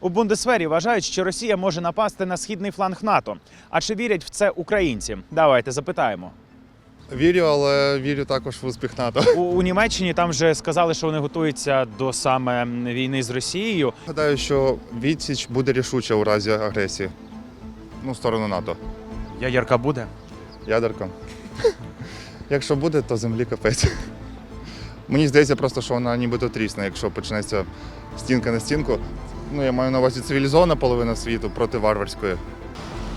У Бундесвері вважають, що Росія може напасти на східний фланг НАТО. А чи вірять в це українці? Давайте запитаємо. Вірю, але вірю також в успіх НАТО. У, у Німеччині там вже сказали, що вони готуються до саме війни з Росією. Гадаю, що відсіч буде рішуча у разі агресії. Ну, в сторону НАТО. Ядерка буде. Ядерка. Якщо буде, то землі капець. Мені здається просто, що вона нібито трісне, якщо почнеться стінка на стінку. Ну, я маю на увазі цивілізована половина світу проти варварської.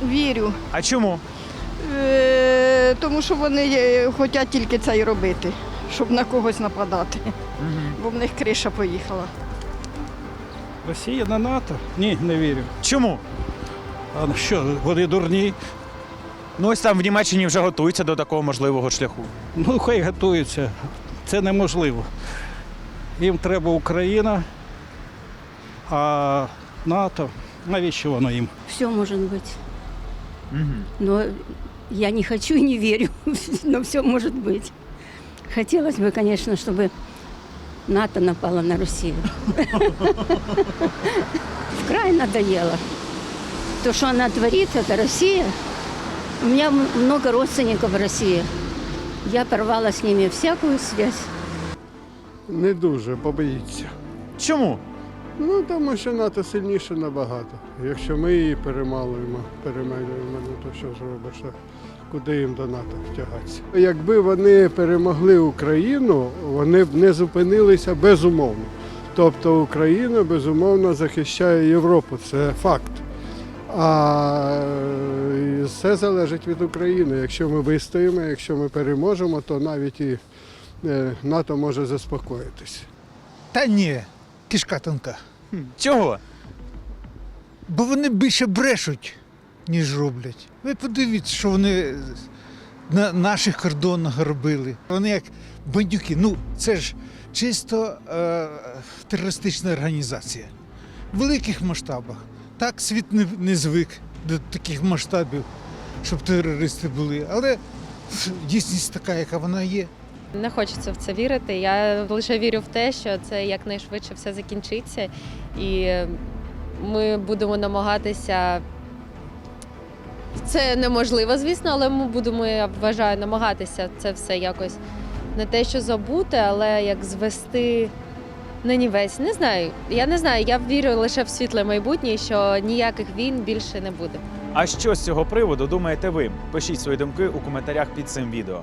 Вірю, А чому? е, тому що вони е, хочуть тільки це й робити, щоб на когось нападати, бо в них криша поїхала. Росія на НАТО? Ні, не вірю. Чому? А ну що, вони дурні? Ну ось там в Німеччині вже готуються до такого можливого шляху. Ну, хай готуються. Це неможливо. Їм треба Україна, а НАТО, навіщо воно їм? Все может быть. Но я не хочу и не верю, но все может быть. Хотелось бы, конечно, чтобы НАТО напало на Россию. В край надоело. То, что она творит, это Россия. У меня м- много родственников в России. Я порвала с ними всякую связь. Не дуже, побоїться. Чому? Ну, тому що НАТО сильніше набагато. Якщо ми її перемалуємо, перемалюємо, ну то що зробиш? а Куди їм до НАТО втягатися? Якби вони перемогли Україну, вони б не зупинилися безумовно. Тобто Україна безумовно захищає Європу, це факт. А все залежить від України. Якщо ми вистоїмо, якщо ми переможемо, то навіть і е, НАТО може заспокоїтися. Та ні, кишка тонка. Чого? Бо вони більше брешуть, ніж роблять. Ви подивіться, що вони на наших кордонах робили. Вони як бандюки. Ну, це ж чисто е, терористична організація. В великих масштабах. Так світ не, не звик до таких масштабів, щоб терористи були. Але дійсність така, яка вона є. Не хочеться в це вірити. Я лише вірю в те, що це якнайшвидше все закінчиться, і ми будемо намагатися. Це неможливо, звісно, але ми будемо, я вважаю, намагатися це все якось не те, що забути, але як звести на нівець. Не знаю. Я не знаю. Я вірю лише в світле майбутнє, що ніяких війн більше не буде. А що з цього приводу думаєте ви? Пишіть свої думки у коментарях під цим відео.